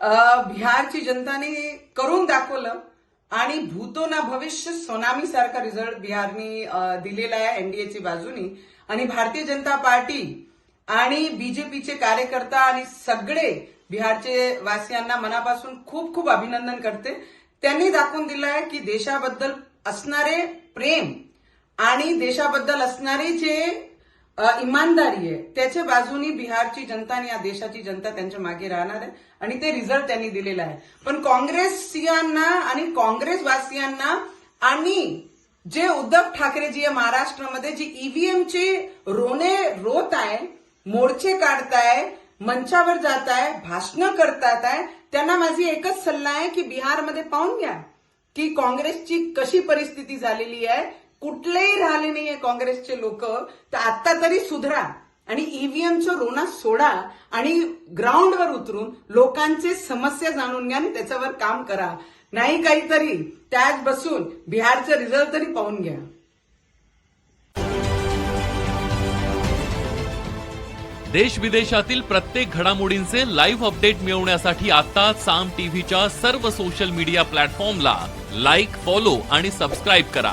बिहारची जनताने करून दाखवलं आणि भूतो ना भविष्य सोनामी सारखा रिझल्ट बिहारनी दिलेला आहे एनडीएची बाजूनी. आणि भारतीय जनता पार्टी आणि बीजेपीचे कार्यकर्ता आणि सगळे बिहारचे वासियांना मनापासून खूप खूप अभिनंदन करते. त्यांनी दाखवून दिलं आहे की देशाबद्दल असणारे प्रेम आणि देशाबद्दल असणारे जे इमानदारी आहे. त्याच्या बाजूनी बिहारची जनता आणि या देशाची जनता त्यांच्या मागे राहणार आहे आणि ते रिझल्ट त्यांनी दिलेला आहे. पण काँग्रेसियांना आणि काँग्रेसवासियांना आणि जे उद्धव ठाकरेजी आहे महाराष्ट्रामध्ये जी ईव्हीएमचे रोने रोत आहे मोर्चे काढताय मंचावर जात आहे भाषणं करतात आहे त्यांना माझी एकच सल्ला आहे की बिहारमध्ये पाहून घ्या की काँग्रेसची कशी परिस्थिती झालेली आहे कुठलेही राहिले नाहीये काँग्रेसचे लोक तर आता तरी सुधरा आणि ईव्हीएमचं रोना सोडा आणि ग्राउंडवर उतरून लोकांचे समस्या जाणून घ्या आणि त्याच्यावर काम करा. नाही काहीतरी त्याच बसून बिहारचे रिझल्ट तरी पाहून घ्या. देश विदेशातील प्रत्येक घडामोडींचे लाईव्ह अपडेट मिळवण्यासाठी आता साम टीव्हीच्या सर्व सोशल मीडिया प्लॅटफॉर्मला लाईक फॉलो आणि सबस्क्राईब करा.